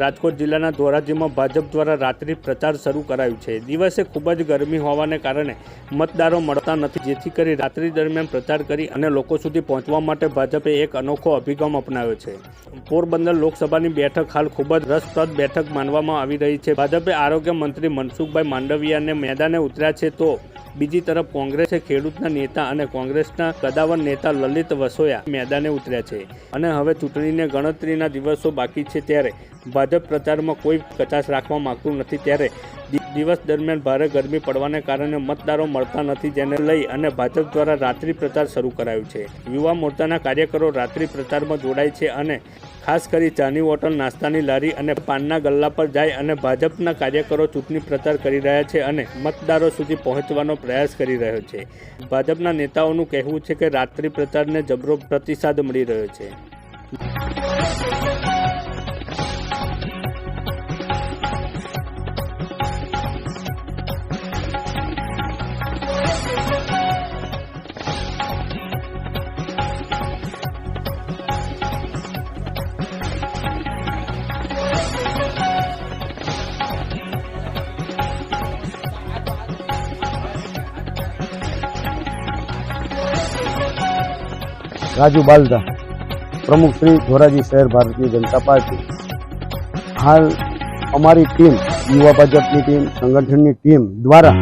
રાજકોટ જિલ્લાના ધોરાજીમાં ભાજપ દ્વારા રાત્રિ પ્રચાર શરૂ કરાયું છે. દિવસે ખૂબ જ ગરમી હોવાને કારણે મતદારો મળતા નથી. જેથી કરી રાત્રિ દરમિયાન પ્રચાર કરી અને લોકો સુધી પહોંચવા માટે ભાજપે એક અનોખો અભિગમ અપનાવ્યો છે. પોરબંદર લોકસભાની બેઠક હાલ ખૂબ જ રસપ્રદ બેઠક માનવામાં આવી રહી છે. ભાજપે આરોગ્ય મંત્રી મનસુખભાઈ માંડવિયાને મેદાને ઉતર્યા છે તો બીજી તરફ કોંગ્રેસે ખેડૂતના નેતા અને કોંગ્રેસના કદાવર નેતા લલિત વસોયા મેદાને ઉતર્યા છે. અને હવે ચૂંટણીને ગણતરીના દિવસો બાકી છે ત્યારે ભાજપ પ્રચારમાં કોઈ કચાશ રાખવા માંગતું નથી ત્યારે દિવસ દરમિયાન ભારે ગરમી પડવાને કારણે મતદારો મળતા નથી જેને લઈ અને ભાજપ દ્વારા રાત્રિ પ્રચાર શરૂ કરાયું છે. યુવા મોરચાના કાર્યકરો રાત્રિ પ્રચારમાં જોડાય છે અને ખાસ કરી ચાની બોટલ નાસ્તાની લારી અને પાનના ગલ્લા પર જાય અને ભાજપના કાર્યકરો ચૂંટણી પ્રચાર કરી રહ્યા છે અને મતદારો સુધી પહોંચવાનો પ્રયાસ કરી રહ્યો છે. ભાજપના નેતાઓનું કહેવું છે કે રાત્રિ પ્રચારને જબરો પ્રતિસાદ મળી રહ્યો છે. રાજુ બાલદા, પ્રમુખ શ્રી ધોરાજી શહેર ભારતીય જનતા પાર્ટી. હાલ અમારી ટીમ, યુવા ભાજપની ટીમ, સંગઠનની ટીમ દ્વારા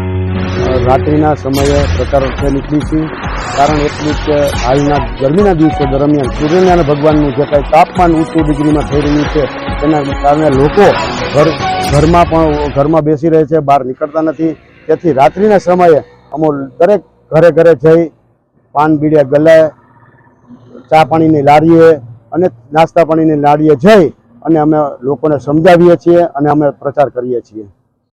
રાત્રિના સમયે પ્રચાર અર્થે નીકળી છે. કારણ એટલું કે હાલના ગરમીના દિવસો દરમિયાન સૂર્યનારાયણ ભગવાનનું જે કાંઈ તાપમાન ઊંચું ડિગ્રીમાં થઈ રહ્યું છે, તેના કારણે લોકો ઘર, ઘરમાં પણ, ઘરમાં બેસી રહે છે, બહાર નીકળતા નથી. તેથી રાત્રિના સમયે અમો દરેક ઘરે ઘરે જઈ પાન બીડિયા ગલાય ચા પાણીની લારીએ અને નાસ્તા પાણીની લારીએ જઈ અને અમે લોકોને સમજાવીએ છીએ અને અમે પ્રચાર કરીએ છીએ.